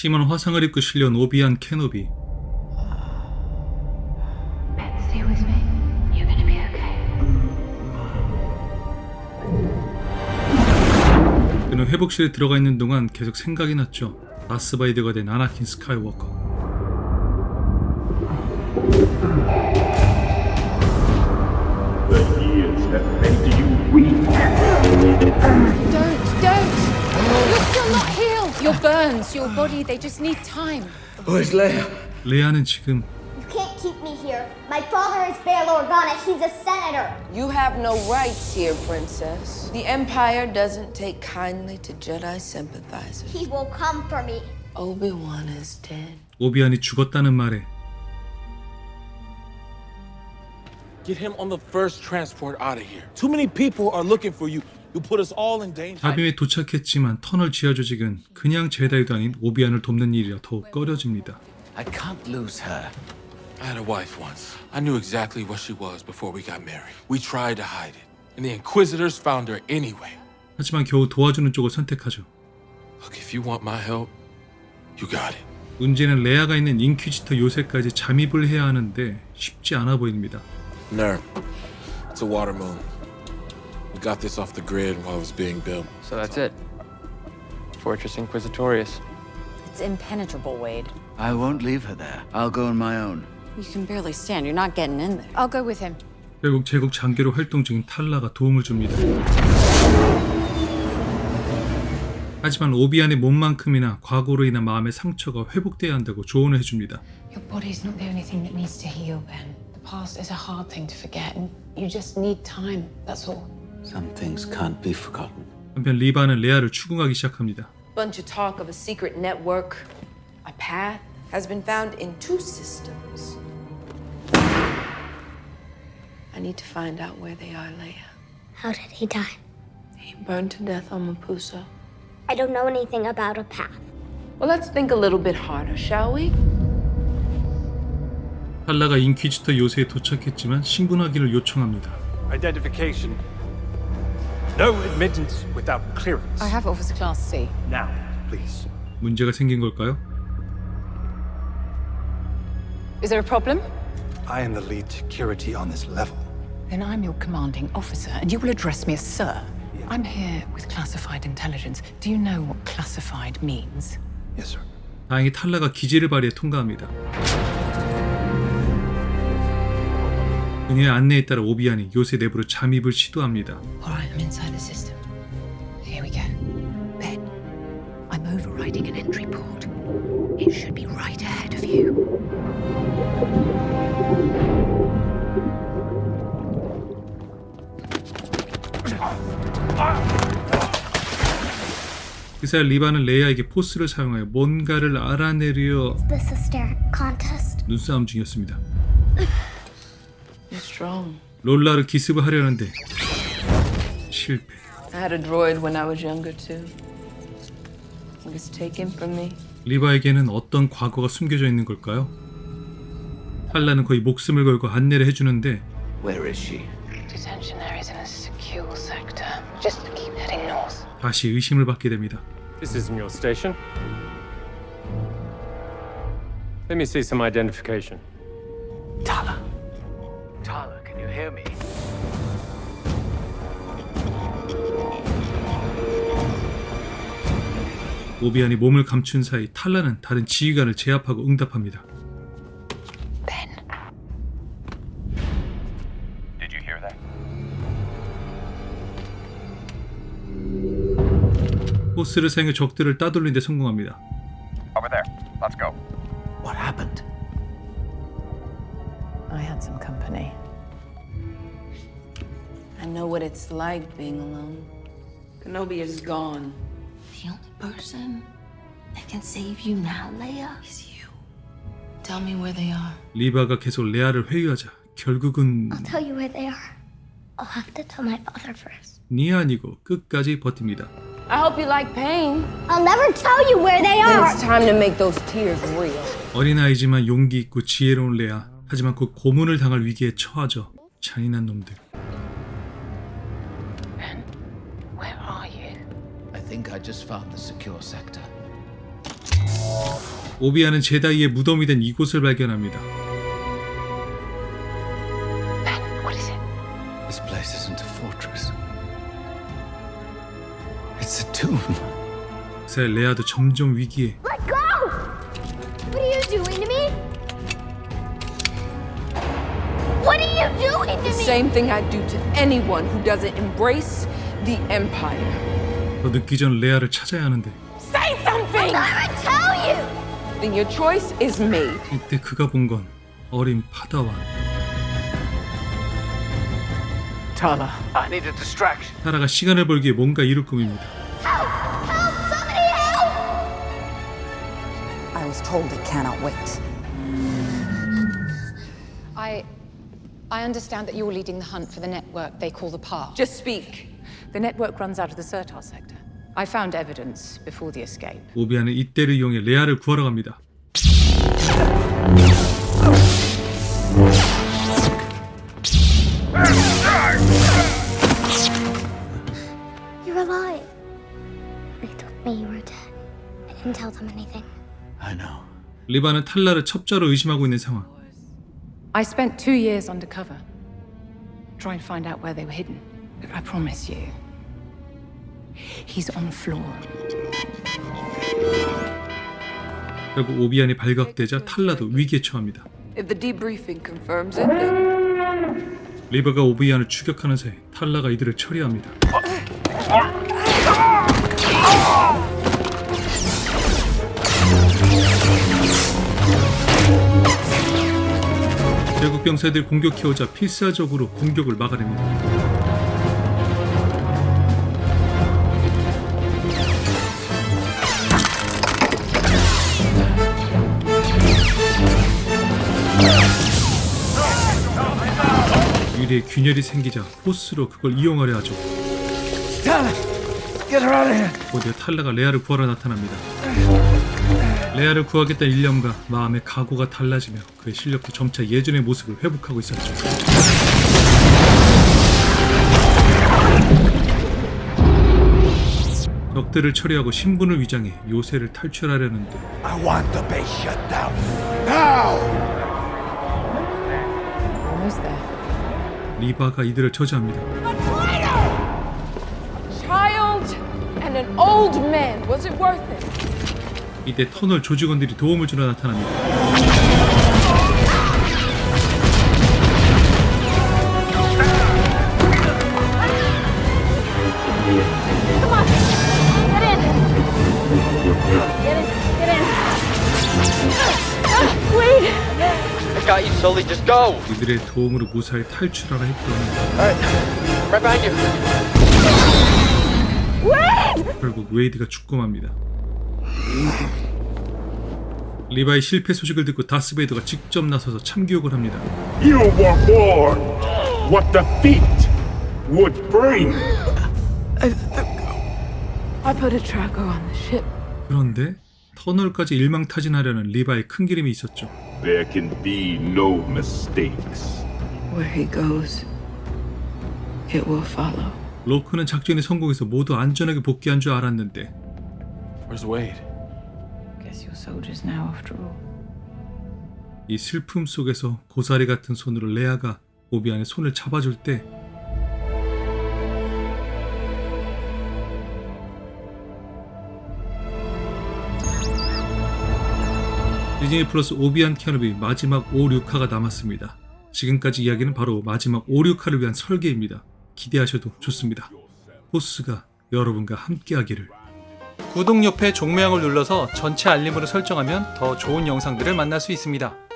심한 화상을 입고 gonna be okay. 그는 회복실에 들어가 있는 동안 계속 생각이 났죠 다스바이드가 된 아나킨 스카이워커. Don't, don't! You're still not! Your burns, your body, they just need time. Where's Leia? 레아는 지금 You can't keep me here. My father is Bail Organa. He's a senator. You have no rights here, Princess. The Empire doesn't take kindly to Jedi sympathizers. He will come for me. Obi-Wan is dead. 오비안이 죽었다는 말에 Get him on the first transport out of here. Too many people are looking for you. You put us all in danger. 다빔에 도착했지만 터널 지하 조직은 그냥 제다이도 아닌 오비안을 돕는 일이라 더욱 꺼려집니다. I can't lose her. I had a wife once. I knew exactly what she was before we got married. We tried to hide it, and the Inquisitors found her anyway. 하지만 겨우 도와주는 쪽을 선택하죠. Look, if you want my help, you got it. 문제는 레아가 있는 인퀴지터 요새까지 잠입을 해야 하는데 쉽지 않아 보입니다. Nerd. It's a water moon. We got this off the grid while it was being built. So that's it. Fortress Inquisitorius. It's impenetrable, Wade. I won't leave her there. I'll go on my own. You can barely stand. You're not getting in there. I'll go with him. 결국 제국 장교로 활동 중인 탈라가 도움을 줍니다. 하지만 오비안의 몸만큼이나 과거로 인한 마음의 상처가 회복돼야 한다고 조언을 해줍니다. Your body's not the only thing that needs to heal, Ben. The past is a hard thing to forget, and you just need time, that's all. Some things can't be forgotten. 한편 리바는 레아를 추궁하기 시작합니다. Bunch of talk of a secret network. A path has been found in two systems. I need to find out where they are, Leia. How did he die? He burned to death on Mapusa. I don't know anything about a path. Well, let's think a little bit harder, shall we? 탈라가 인퀴지터 요새에 도착했지만 신분 확인을 요청합니다. Identification. No admittance without clearance. I have Officer Class C. Now, please. 문제가 생긴 걸까요? Is there a problem? I am the lead security on this level. Then I'm your commanding officer, and you will address me as Sir. I'm here with classified intelligence. Do you know what classified means? Yes, sir. 다행히 탈라가 기지를 발휘해 통과합니다. 그녀의 안내에 따라 오비안이 요새 내부로 잠입을 시도합니다. Right, I'm inside the system. Here we go. Ben, I'm overriding an entry port. It should be right ahead of you. 그새 리바는 레이아에게 포스를 사용하여 뭔가를 알아내려 This is their contest. 눈싸움 중이었습니다. 롤라를 기습을 하려는데 실패. I had a droid when I was younger, too. It was taken from me. 리바에게는 어떤 과거가 숨겨져 있는 걸까요? 탈라는 거의 목숨을 걸고 안내를 해주는데 Where is she? Detention areas in a secure sector. Just keep heading north. 다시 의심을 받게 됩니다. This isn't your station. Let me see some identification. Tala. Tala, can you hear me? 오비안이 몸을 감춘 사이 탈라는 다른 지휘관을 제압하고 응답합니다. Ben, Did you hear that? 포스를 사용해 적들을 따돌리는 데 성공합니다. It's like being alone. Kenobi is gone. The only person that can save you now, Leia, Is you. Tell me where they are. 리바가 계속 레아를 회유하자 결국은 I'll tell you where they are. I'll have to tell my father first. 니 아니고 끝까지 버팁니다. I hope you like pain. I'll never tell you where they are. it's time to make those tears real. 어린아이지만 용기 있고 지혜로운 레아. 하지만 그 고문을 당할 위기에 처하죠. 잔인한 놈들. think I just found the secure sector. 오비안은 제다이의 무덤이 된 이곳을 발견합니다. What is it? This place isn't a fortress. It's a tomb. 그새 레아도 점점 위기에 Let go! What are you doing to me? What are you doing to The me? same thing I do to anyone who doesn't embrace the Empire. 더 늦기 전 레아를 찾아야 하는데 Say something! I tell you! Then your choice is made. 이때 그가 본 건 어린 파다와 Tala, I need a distraction. 타라가 시간을 벌기 위해 뭔가 이룰 꿈입니다. Somebody help! I was told it cannot wait. I. I understand that you're leading the hunt for the network they call the Path. Just speak. The network runs out of the Sertar sector. I found evidence before the escape. 오비안은 이때를 이용해 레아를 구하러 갑니다. You're alive. They told me you were dead. I didn't tell them anything. I know. 리바는 탈라를 첩자로 의심하고 있는 상황. I spent two years undercover, trying to find out where they were hidden. But I promise you, he's on the floor. 결국 오비안이 발각되자 탈라도 위기에 처합니다. If the debriefing confirms it, then 리바가 오비안을 추격하는 사이 탈라가 이들을 처리합니다. 대국 병사들 공격해오자 필사적으로 공격을 막아냅니다. 유리에 균열이 생기자 포스로 그걸 이용하려 하죠. 곧이어 탈라가 레아를 구하러 나타납니다. 레아를 구하겠다는 일념과 마음의 각오가 달라지며 그의 실력도 점차 예전의 모습을 회복하고 있었죠. 적들을 처리하고 신분을 위장해 요새를 탈출하려는데 I 리바가 이들을 저지합니다. child and an old man. Was it worth it? 이때 터널 조직원들이 도움을 주러 나타납니다. Sully. Just go. 이들의 도움으로 무사히 탈출하라 했더니 Right behind you. 결국 웨이드가 죽고 맙니다. 리바의 실패 소식을 듣고 다스베이더가 직접 나서서 참교육을 합니다. You were warned what defeat would bring. I put a tracker on the ship. 그런데 터널까지 일망타진하려는 리바의 큰 그림이 있었죠. There can be no mistakes. Where he goes, it will follow. 로크는 작전이 성공해서 모두 안전하게 복귀한 줄 알았는데 Where's Wade? Guess you're soldiers now, after all. 이 슬픔 속에서 고사리 같은 손으로 레아가 오비안의 손을 잡아줄 때 디즈니 플러스 오비안 캐노비 마지막 5, 6화가 남았습니다. 지금까지 이야기는 바로 마지막 5, 6화를 위한 설계입니다. 기대하셔도 좋습니다. 호스가 여러분과 함께하기를 구독 옆에 종모양을 눌러서 전체 알림으로 설정하면 더 좋은 영상들을 만날 수 있습니다.